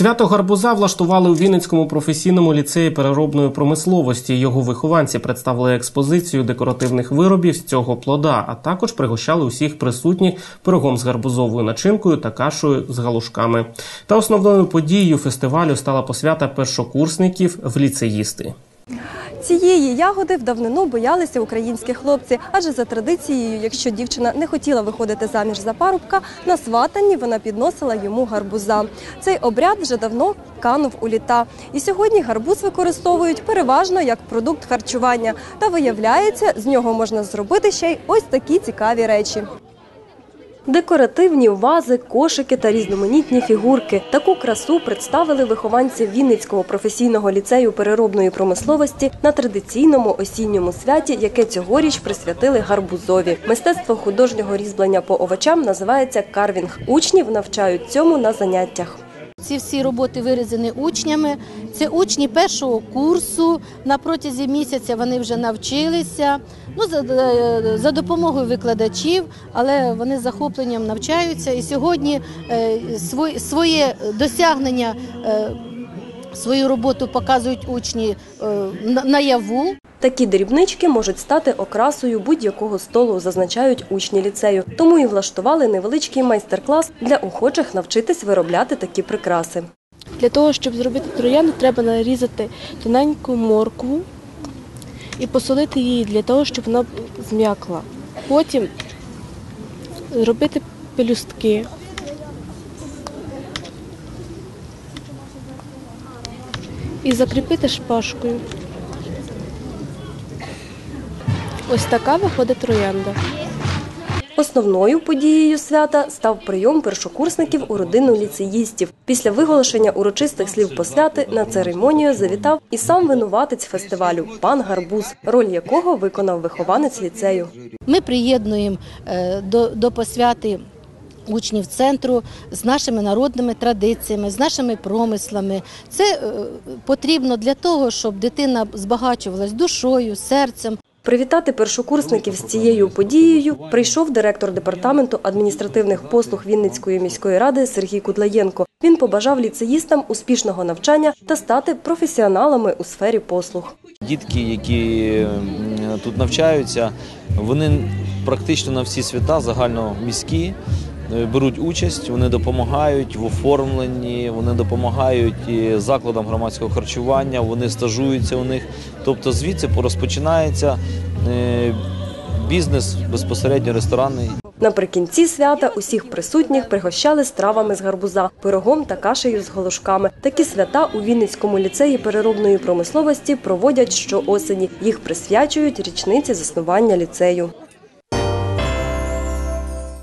Свято гарбуза влаштували у Вінницькому професійному ліцеї переробної промисловості. Його вихованці представили експозицію декоративних виробів з цього плода, а також пригощали усіх присутніх пирогом з гарбузовою начинкою та кашою з галушками. Та основною подією фестивалю стала посвята першокурсників в ліцеїсти. Цієї ягоди в давнину боялися українські хлопці, адже за традицією, якщо дівчина не хотіла виходити заміж за парубка, на сватанні вона підносила йому гарбуза. Цей обряд вже давно канув у літа. І сьогодні гарбуз використовують переважно як продукт харчування. Та виявляється, з нього можна зробити ще й ось такі цікаві речі. Декоративні вази, кошики та різноманітні фігурки. Таку красу представили вихованці Вінницького професійного ліцею переробної промисловості на традиційному осінньому святі, яке цьогоріч присвятили гарбузові. Мистецтво художнього різьблення по овочам називається карвінг. Учнів навчають цьому на заняттях. Ці всі роботи вирізані учнями. Це учні першого курсу. На протязі місяця вони вже навчилися. Ну за, за допомогою викладачів, але вони з захопленням навчаються. І сьогодні е, своє, досягнення, е, свою роботу показують учні е, на- наяву. Такі дрібнички можуть стати окрасою будь-якого столу, зазначають учні ліцею. Тому і влаштували невеличкий майстер-клас для охочих навчитись виробляти такі прикраси. Для того, щоб зробити троянду, треба нарізати тоненьку моркву і посолити її для того, щоб вона зм'якла. Потім зробити пелюстки. І закріпити шпажкою. Ось така виходить троянда. Основною подією свята став прийом першокурсників у родину ліцеїстів. Після виголошення урочистих слів посвяти на церемонію завітав і сам винуватець фестивалю пан Гарбуз, роль якого виконав вихованець ліцею. Ми приєднуємо е, до, до посвяти учнів центру з нашими народними традиціями, з нашими промислами. Це е, потрібно для того, щоб дитина збагачувалась душою, серцем. Привітати першокурсників з цією подією прийшов директор департаменту адміністративних послуг Вінницької міської ради Сергій Кудлаєнко. Він побажав ліцеїстам успішного навчання та стати професіоналами у сфері послуг. Дітки, які тут навчаються, вони практично на всі свята загальноміські беруть участь, вони допомагають в оформленні, вони допомагають закладам громадського харчування, вони стажуються у них. Тобто звідси розпочинається е, бізнес безпосередньо ресторанний. Наприкінці свята усіх присутніх пригощали стравами з гарбуза, пирогом та кашею з голошками. Такі свята у Вінницькому ліцеї переробної промисловості проводять щоосені. Їх присвячують річниці заснування ліцею.